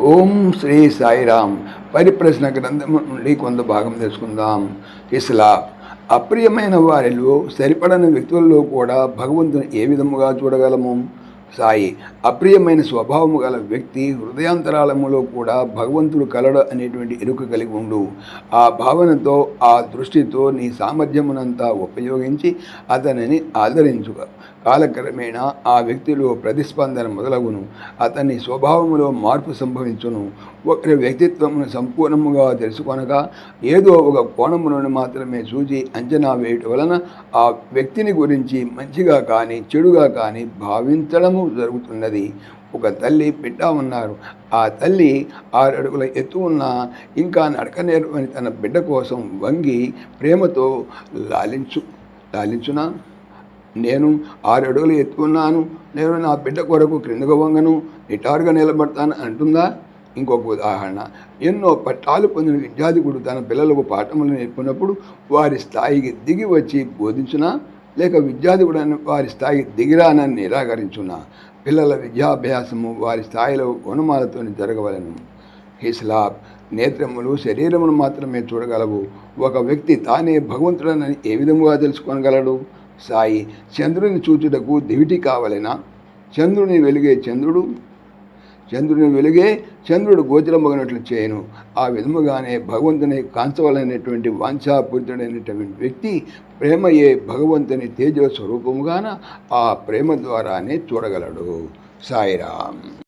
ఓం శ్రీ సాయిరామ్. పరిప్రశ్న గ్రంథం నుండి కొంత భాగం తెలుసుకుందాం. ఇస్లా. అప్రియమైన వారిలో సరిపడని వ్యక్తులలో కూడా భగవంతుని ఏ విధముగా చూడగలము? సాయి. అప్రియమైన స్వభావము గల వ్యక్తి హృదయాంతరాళములో కూడా భగవంతుడు కలడు అనేటువంటి ఎరుక కలిగి ఉండు. ఆ భావనతో ఆ దృష్టితో నీ సామర్థ్యమునంతా ఉపయోగించి అతనిని ఆదరించుక కాలక్రమేణా ఆ వ్యక్తిలో ప్రతిస్పందన మొదలగును. అతని స్వభావములో మార్పు సంభవించును. ఒకరి వ్యక్తిత్వమును సంపూర్ణముగా తెలుసుకొనగా ఏదో ఒక కోణములను మాత్రమే చూచి అంచనా వేయటం వలన ఆ వ్యక్తిని గురించి మంచిగా కానీ చెడుగా కానీ భావించడము జరుగుతున్నది. ఒక తల్లి బిడ్డ ఉన్నారు. ఆ తల్లి ఆరు అడుగుల ఎత్తు ఉన్న ఇంకా నడకనేరని తన బిడ్డ కోసం వంగి ప్రేమతో లాలించు లాలించునా? నేను ఆరు అడుగులు ఎత్తుకున్నాను. నేను నా బిడ్డ కొరకు క్రిందకు వంగను. నిటారుగా నిలబడతాను అంటుందా? ఇంకొక ఉదాహరణ. ఎన్నో పట్టాలు పొందిన విద్యార్థికుడు తన పిల్లలకు పాఠములు నేర్పినప్పుడు వారి స్థాయికి దిగి వచ్చి బోధించునా? లేక విద్యార్థికుడు వారి స్థాయికి దిగిరానని నిరాకరించునా? పిల్లల విద్యాభ్యాసము వారి స్థాయిలో గుణమాలతో జరగవలను. హిస్లాబ్ నేత్రములు శరీరమును మాత్రమే చూడగలవు. ఒక వ్యక్తి తానే భగవంతుడనని ఏ విధముగా తెలుసుకోగలడు సాయి. చంద్రుని చూచుటకు దివిటి కావలెనా? చంద్రుని వెలిగే చంద్రుడు? చంద్రుని వెలుగే చంద్రుడు గోచరమగినట్లు చేయను. ఆ విధముగానే భగవంతుని కాంచవలైనటువంటి వాంఛాపూరితుడైనటువంటి వ్యక్తి ప్రేమయే భగవంతుని తేజస్వరూపముగాన ఆ ప్రేమ ద్వారానే చూడగలడు. సాయిరామ్.